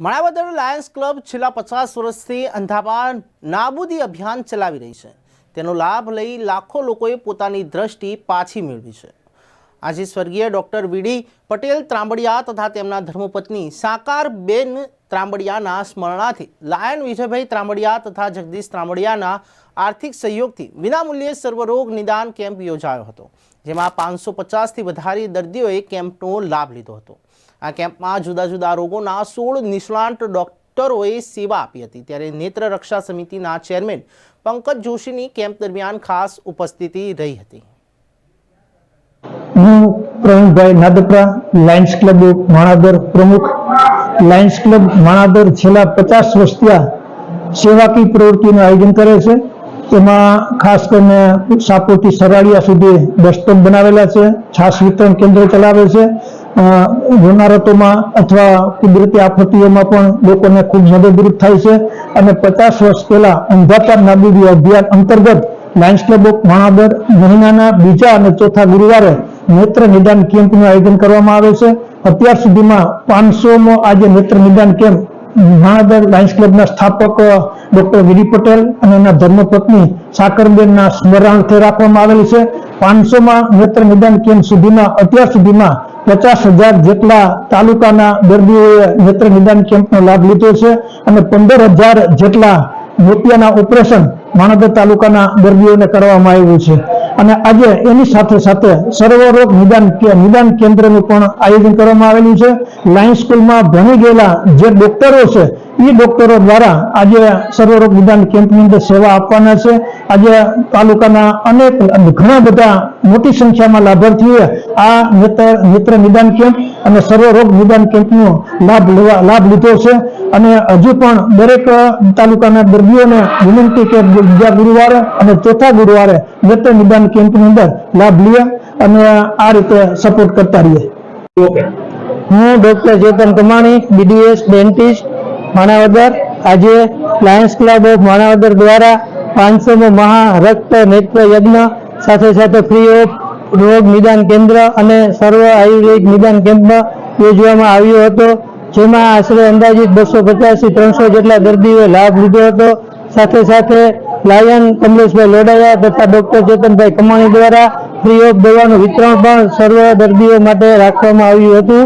Manavadar Lions club છેલ્લા પચાસ વર્ષથી અંધાપા નાબૂદી અભિયાન ચલાવી રહી છે. તેનો લાભ લઈ લાખો લોકોએ પોતાની દ્રષ્ટિ પાછી મેળવી છે. આજે સ્વર્ગીય ડૉક્ટર વીડી પટેલ ત્રાંબડિયા તથા તેમના ધર્મપત્ની સાકાર બેન ત્રાંબડિયાના સ્મરણાથી લાયન વિજયભાઈ ત્રાંબડિયા તથા જગદીશ ત્રાંબડિયાના આર્થિક સહયોગથી વિનામૂલ્યે સર્વરોગ નિદાન કેમ્પ યોજાયો હતો. જેમાં પાંચસો પચાસથી વધારે દર્દીઓએ કેમ્પનો લાભ લીધો હતો. આ કેમ્પમાં જુદા જુદા રોગોના સોળ નિષ્ણાંત ડોક્ટરોએ સેવા આપી હતી. ત્યારે નેત્ર રક્ષા સમિતિના ચેરમેન પંકજ જોશીની કેમ્પ દરમિયાન ખાસ ઉપસ્થિતિ રહી હતી. હું પ્રવીણભાઈ નાદપરા, લાયન્સ ક્લબ માણાદર પ્રમુખ. લાયન્સ ક્લબ માણાદર છેલ્લા પચાસ વર્ષથી ત્યાં સેવાકીય પ્રવૃત્તિનું આયોજન કરે છે. એમાં ખાસ કરીને સાપોથી સરાડિયા સુધી બસ સ્ટોપ બનાવેલા છે, છાસ વિતરણ કેન્દ્ર ચલાવે છે. હોનારતોમાં અથવા કુદરતી આફતીઓમાં પણ લોકોને ખૂબ મદદરૂપ થાય છે અને પચાસ વર્ષ પહેલા અંધાપા નાબૂદી અભિયાન અંતર્ગત લાયન્સ ક્લબ ઓફ માણાદર મહિનાના બીજા અને ચોથા ગુરુવારે નેત્ર નિદાન કેમ્પનું આયોજન કરવામાં આવે છે. અત્યાર સુધીમાં પાંચસોમો આજે નેત્ર નિદાન કેમ્પ માણાદર લાયન્સ ક્લબના સ્થાપક ડોક્ટર વિરી પટેલ અને એના ધર્મપત્ની સાકરબેનના સ્મરણાર્થે રાખવામાં આવેલી છે. પાંચસોમાં નેત્ર નિદાન કેમ્પ સુધીમાં, અત્યાર સુધીમાં પચાસ હજાર જેટલા તાલુકાના દર્દીઓએ નેત્ર નિદાન કેમ્પનો લાભ લીધો છે અને પંદર હજાર જેટલા મોતિયાના ઓપરેશન માણાદર તાલુકાના દર્દીઓને કરવામાં આવ્યું છે. અને આજે એની સાથે સાથે સર્વરોગ નિદાન નિદાન કેન્દ્રનું પણ આયોજન કરવામાં આવેલું છે. લાયન્સ સ્કૂલમાં ભણી ગયેલા જે ડોક્ટરો છે એ ડોક્ટરો દ્વારા આજે સર્વરોગ નિદાન કેમ્પની અંદર સેવા આપવાના છે. આજે તાલુકાના અનેક ઘણા બધા મોટી સંખ્યામાં લાભાર્થીઓએ આ નેત્ર નેત્ર નિદાન કેમ્પ અને સર્વરોગ નિદાન કેમ્પનો લાભ લેવા લાભ લીધો છે. અને હજુ પણ દરેક તાલુકાના દર્દીઓને વિનંતી કે બીજા ગુરુવારે અને ચોથા ગુરુવારે નેત્ર નિદાન કેમ્પની અંદર લાભ લઈએ અને આ રીતે સપોર્ટ કરતા રહીએ. હું ડોક્ટર ચેતન કમાણી બીડીએસ ડેન્ટિસ્ટ માણાવદર. આજે લાયન્સ ક્લબ ઓફ માણાવદર દ્વારા પાંચસોમો મહા રક્ત નેત્ર યજ્ઞ, સાથે સાથે ફ્રી ઓફ રોગ નિદાન કેન્દ્ર અને સર્વ આયુર્વેદ નિદાન કેમ્પમાં યોજવામાં આવ્યો હતો. જેમાં આશરે અંદાજિત બસો પચાસથી ત્રણસો જેટલા દર્દીઓએ લાભ લીધો હતો. સાથે સાથે લાયન કમલેશભાઈ લોડાયા તથા ડોક્ટર ચેતનભાઈ કમાણી દ્વારા ફ્રી ઓફ દવાનું વિતરણ પણ સર્વ દર્દીઓ માટે રાખવામાં આવ્યું હતું.